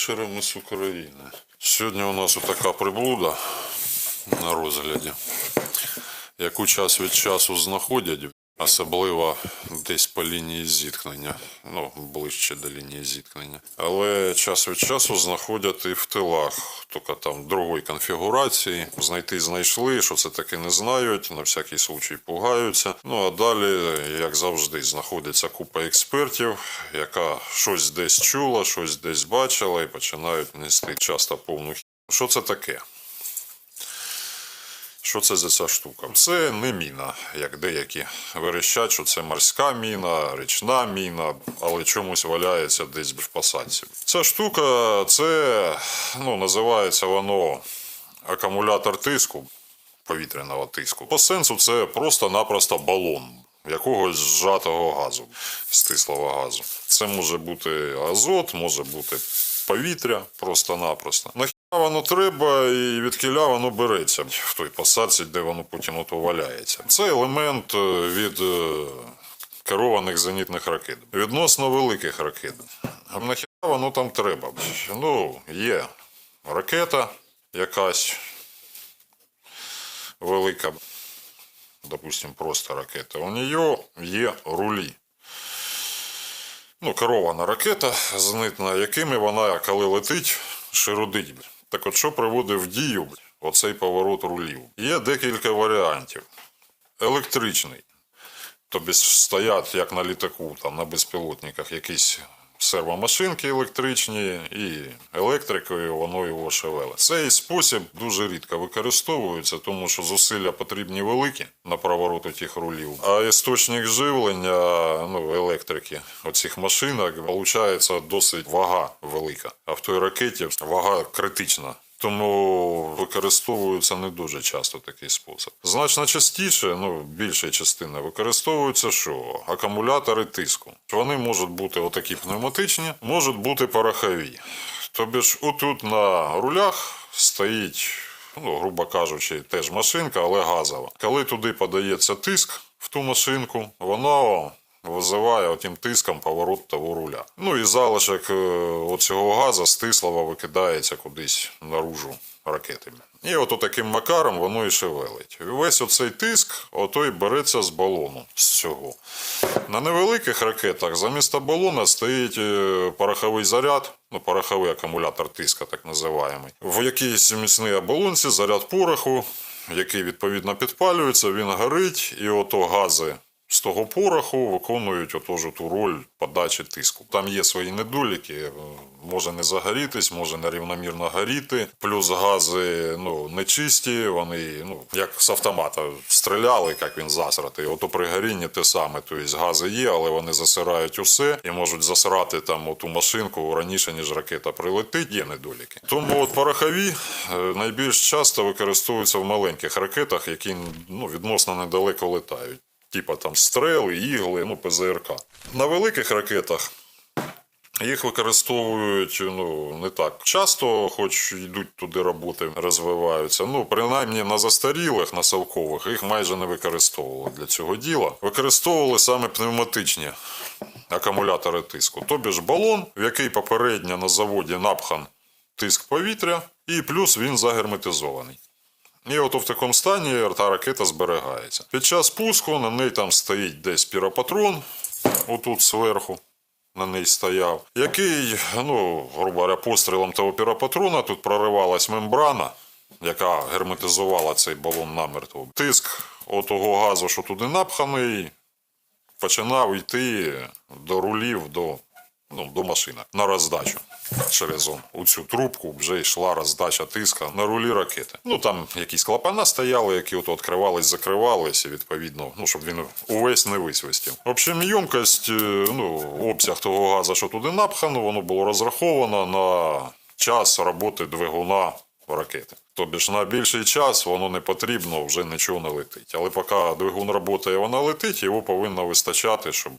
Вечора, ми України. Сьогодні у нас така приблуда на розгляді, яку час від часу знаходять, особливо десь по лінії зіткнення, ну, ближче до лінії зіткнення. Але час від часу знаходять і в тилах, тільки там другої конфігурації. Знайти знайшли, що це таке не знають, на всякий случай пугаються. Ну а далі, як завжди, знаходиться купа експертів, яка щось десь чула, щось десь бачила і починають нести часто повну хі. Що це таке? Що це за ця штука? Це не міна, як деякі верещать, що це морська міна, річна міна, але чомусь валяється десь в посадці. Ця штука, це ну, називається воно акумулятор тиску, повітряного тиску. По сенсу це просто-напросто балон якогось зжатого газу, стислого газу. Це може бути азот, може бути повітря просто-напросто. Воно треба і від кіля воно береться в той посадці, де воно потім ото валяється. Це елемент е, від е, керованих зенітних ракет. Відносно великих ракет. Нахіра воно там треба? Ну, є ракета якась велика, допустим, просто ракета. У нее є рулі. Ну, керована ракета зенитна, якими вона, коли летить, широдить. Так от що приводить в дію оцей поворот рулів? Є декілька варіантів. Електричний. Тобі стоять, як на літаку, там, на безпілотниках, якісь сервомашинки електричні і електрикою воно його шевеле. Цей спосіб дуже рідко використовується, тому що зусилля потрібні великі на правороту тих рулів. А істочник живлення ну, електрики оцих машинок виходить досить вага велика. А в той ракеті вага критична. Тому використовується не дуже часто такий спосіб. Значно частіше, ну більша частина використовується що? Акумулятори тиску. Вони можуть бути отакі пневматичні, можуть бути порохові. Тобі ж отут на рулях стоїть, ну, грубо кажучи, теж машинка, але газова. Коли туди подається тиск в ту машинку, воно визиває отим тиском поворот того руля. Ну і залишок е, оцього газу стислого викидається кудись наружу ракети. І от таким макаром воно і шевелить. Весь оцей тиск, ото й береться з балону з цього. На невеликих ракетах замість балона стоїть е, пороховий заряд, ну, пороховий акумулятор тиска, так називаємо. В якійсь міцній оболонці заряд пороху, який відповідно підпалюється, він горить, і ото гази того пороху виконують отож ту роль подачі тиску. Там є свої недоліки, е, може не загорітись, може нерівномірно горіти. Плюс гази ну, нечисті, вони ну, як з автомата стріляли, як він засратий. Ото при горінні те саме. Тобто гази є, але вони засирають усе і можуть засирати там оту машинку раніше, ніж ракета прилетить. Є недоліки. Тому от порохові е, найбільш часто використовуються в маленьких ракетах, які ну, відносно недалеко летають типа там стрели, ігли, ну, ПЗРК. На великих ракетах їх використовують ну, не так часто, хоч йдуть туди роботи, розвиваються. Ну, принаймні на застарілих, на совкових, їх майже не використовували для цього діла. Використовували саме пневматичні акумулятори тиску. Тобі ж балон, в який попередньо на заводі напхан тиск повітря, і плюс він загерметизований. І от в такому стані та ракета зберігається. Під час пуску на неї там стоїть десь піропатрон, отут зверху на неї стояв, який, ну, грубо говоря, пострілом того піропатрона тут проривалась мембрана, яка герметизувала цей балон намертво. Тиск отого газу, що туди напханий, починав йти до рулів, до, ну, до машини на роздачу. Через он, у цю трубку вже йшла роздача тиска на рулі ракети. Ну там якісь клапана стояли, які от відкривались, закривались, відповідно, ну щоб він увесь не висвистів. В общем, ємкость, е, ну, обсяг того газу, що туди напхано, воно було розраховано на час роботи двигуна ракети. Тобі ж на більший час воно не потрібно, вже нічого не летить. Але поки двигун працює, вона летить, його повинно вистачати, щоб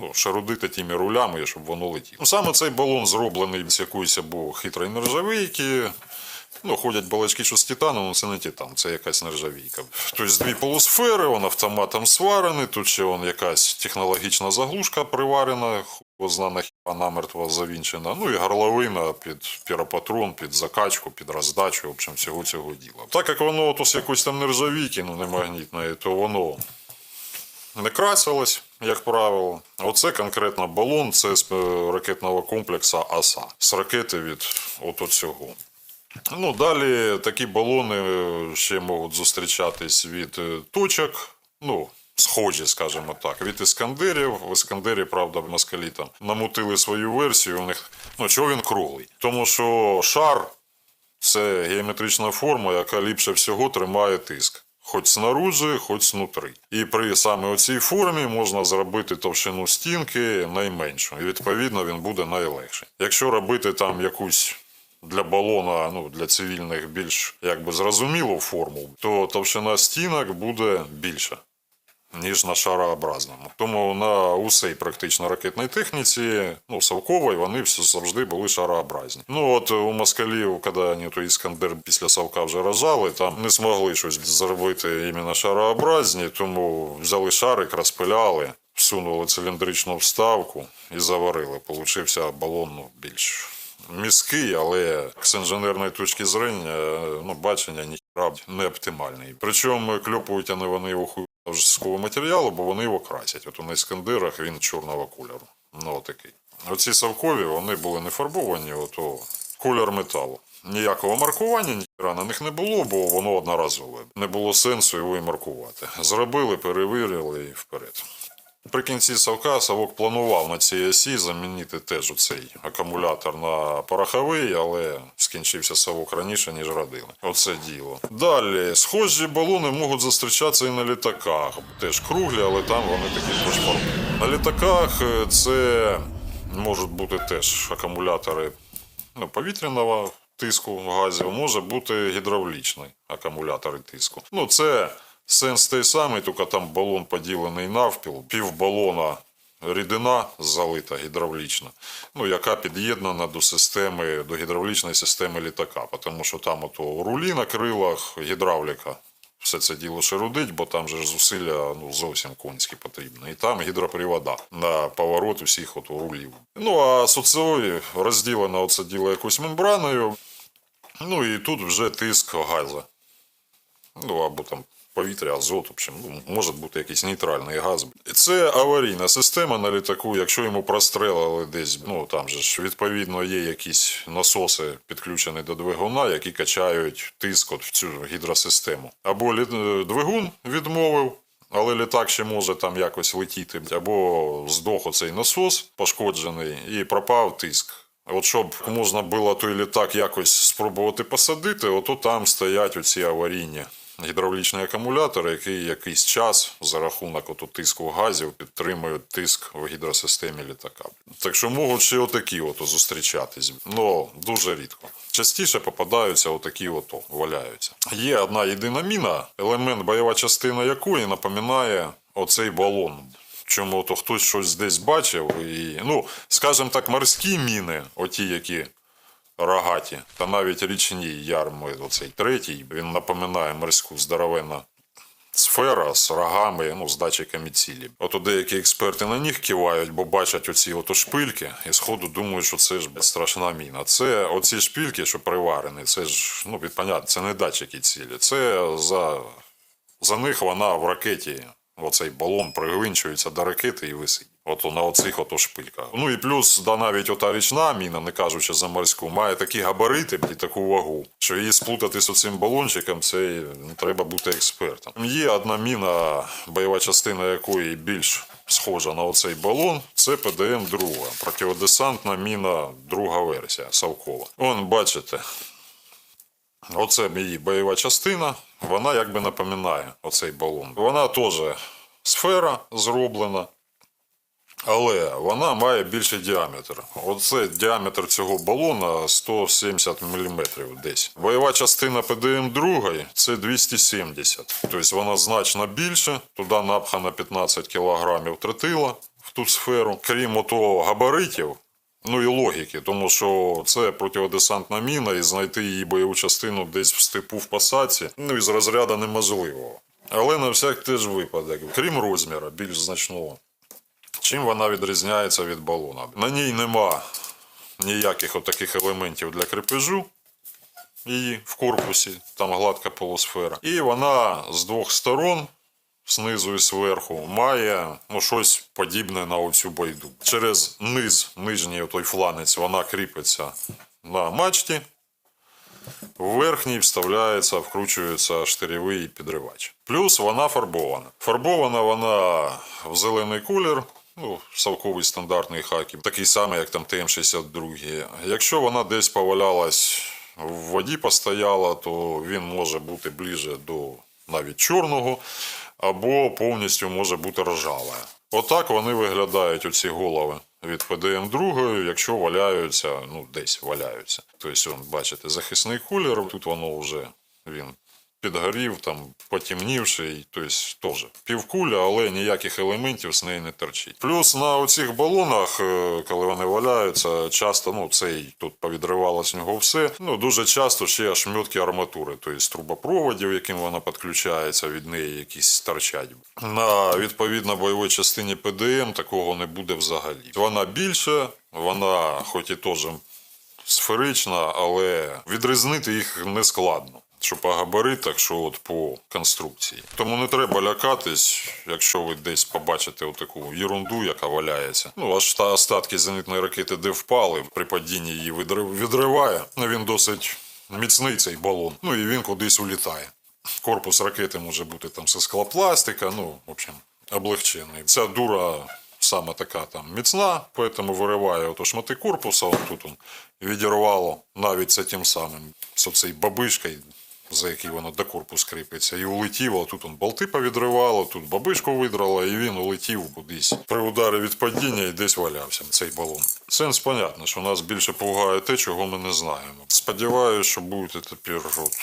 ну, шарудити тими рулями, щоб воно летіло. Ну, саме цей балон зроблений з якоїсь або хитрої нержавійки, Ну, ходять балачки, що з титану, ну це не титан, це якась нержавійка. Тобто дві полусфери, він автоматом сварений, тут ще вон якась технологічна заглушка приварена, знана хіба намертво завінчена. Ну і горловина під піропатрон, під закачку, під роздачу, в общем, всього цього діла. Так як воно з якоїсь там нержавійки, ну не магнітної, то воно не красилось, як правило. Оце конкретно балон, це з е, ракетного комплексу АСА. З ракети від от цього. Ну, далі такі балони е, ще можуть зустрічатись від е, точок. Ну, схожі, скажімо так, від іскандерів. В іскандері, правда, москалі там намутили свою версію. У них ну чого він круглий? Тому що шар це геометрична форма, яка ліпше всього тримає тиск. Хоч снаружи, хоч знутри. І при саме оцій формі можна зробити товщину стінки найменшу. І відповідно він буде найлегший. Якщо робити там якусь для балона, ну для цивільних більш якби зрозумілу форму, то товщина стінок буде більша. Ніж на шарообразному. Тому на усій практично ракетній техніці, ну, Савкової, вони всі завжди були шарообразні. Ну, от у москалів, коли вони той Іскандер після Савка вже рожали, там не змогли щось зробити іменно шарообразні, тому взяли шарик, розпиляли, всунули циліндричну вставку і заварили. Получився балон ну, більш міський, але з інженерної точки зрення, ну, бачення ніхіра не оптимальний. Причому кльопують вони вони його такого матеріалу, бо вони його красять. От на іскандирах він чорного кольору. Ну, такий. Оці савкові вони були не фарбовані, ото кольор металу. Ніякого маркування ніхера на них не було, бо воно одноразове. Не було сенсу його і маркувати. Зробили, перевірили і вперед. При кінці Савка Савок планував на цій осі замінити теж оцей акумулятор на пороховий, але скінчився Савок раніше, ніж родили. Оце діло. Далі, схожі балони можуть зустрічатися і на літаках. Теж круглі, але там вони такі форми. На літаках е, це можуть бути теж акумулятори ну, повітряного тиску газів, може бути гідравлічний акумулятор тиску. Ну, це сенс той самий, тільки там балон поділений навпіл, пів балона рідина залита гідравлічна, ну, яка під'єднана до системи, до гідравлічної системи літака, тому що там ото рулі на крилах, гідравліка. Все це діло шерудить, бо там же зусилля ну, зовсім конські потрібні. І там гідропривода на поворот усіх от рулів. Ну а соцові розділено це діло якоюсь мембраною. Ну і тут вже тиск газу. Ну або там повітря, азот, в общем, ну, може бути якийсь нейтральний газ. Це аварійна система на літаку. Якщо йому прострелили десь, ну там же ж відповідно є якісь насоси підключені до двигуна, які качають тиск от в цю гідросистему. Або лі- двигун відмовив. Але літак ще може там якось летіти, або здох оцей насос пошкоджений і пропав тиск. От щоб можна було той літак якось спробувати посадити, ото там стоять оці аварійні гідравлічні акумулятори, які якийсь час за рахунок ото тиску газів підтримують тиск в гідросистемі літака. Так що можуть ще отакі ото зустрічатись. Ну дуже рідко. Частіше попадаються отакі ото, валяються. Є одна єдина міна, елемент бойова частина якої напоминає оцей балон. Чому то хтось щось десь бачив, і ну, скажімо так, морські міни, оті, які рогаті, та навіть річні ярми, оцей третій, він напоминає морську здоровенна сфера з рогами, ну, з датчиками цілі. Ото деякі експерти на них кивають, бо бачать оці ото шпильки, і сходу думають, що це ж страшна міна. Це оці шпильки, що приварені, це ж, ну, понятно, це не датчики цілі. Це за, за них вона в ракеті, оцей балон пригвинчується до ракети і висить. Ото на оцих ото шпильках. Ну і плюс, да навіть ота річна міна, не кажучи за морську, має такі габарити і таку вагу, що її сплутати з оцим балончиком, це ну, треба бути експертом. Є одна міна, бойова частина якої більш схожа на оцей балон, це ПДМ друга, противодесантна міна, друга версія, Савкова. Вон, бачите, Оце її бойова частина, вона якби напоминає оцей балон. Вона теж сфера зроблена, але вона має більший діаметр. Оце діаметр цього балона 170 мм десь. Бойова частина ПДМ 2 це 270. Тобто вона значно більше. Туди напхано 15 кг тротила в ту сферу. Крім того габаритів, Ну і логіки, тому що це протидесантна міна, і знайти її бойову частину десь в степу в посадці, ну із розряду неможливо. Але на всяк теж випадок, крім розміру, більш значного. Чим вона відрізняється від балона? На ній нема ніяких отаких елементів для крепежу її в корпусі, там гладка полусфера. І вона з двох сторон, знизу і зверху, має ну, щось подібне на оцю байду. Через низ, нижній той фланець, вона кріпиться на мачті. В верхній вставляється, вкручується штирєвий підривач. Плюс вона фарбована. Фарбована вона в зелений колір, ну, совковий стандартний хаків, такий самий, як там ТМ-62. Якщо вона десь повалялась в воді постояла, то він може бути ближче до навіть чорного, або повністю може бути ржаве. Отак вони виглядають, оці голови від ПДМ 2, якщо валяються, ну десь валяються. Тобто, бачите, захисний колір, тут воно вже він підгорів, там потемнівший, тобто теж півкуля, але ніяких елементів з неї не торчить. Плюс на оцих балонах, е, коли вони валяються, часто ну цей тут повідривало з нього все. Ну дуже часто ще шмьотки арматури, тобто трубопроводів, яким вона підключається, від неї якісь торчать. На відповідно бойовій частині ПДМ такого не буде взагалі. Вона більше, вона, хоч і теж сферична, але відрізнити їх не складно. Що по габаритах, що от по конструкції. Тому не треба лякатись, якщо ви десь побачите отаку ерунду, яка валяється. Ну, аж та остатки зенітної ракети, де впали, при падінні її відриває. Він досить міцний цей балон. Ну і він кудись улітає. Корпус ракети може бути там зі склопластика, ну, в общем, облегчений. Ця дура саме така там міцна, поэтому вириває ото шмати корпуса, он тут он відірвало навіть це тим самим, з оцей бабишкою, за який воно до корпус кріпиться, і улетіло. Тут он болти повідривало, тут бабишку видрало, і він улетів кудись. При ударі від падіння і десь валявся цей балон. Сенс понятно, що нас більше пугає те, чого ми не знаємо. Сподіваюся, що будете тепер от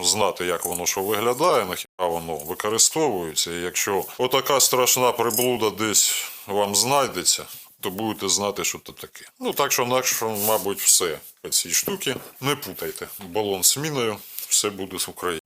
знати, як воно що виглядає, нахіба воно використовується. І якщо отака страшна приблуда десь вам знайдеться, то будете знати, що це таке. Ну так що, інакше, мабуть, все по цій штуці. Не путайте. Балон з міною, все буде з України.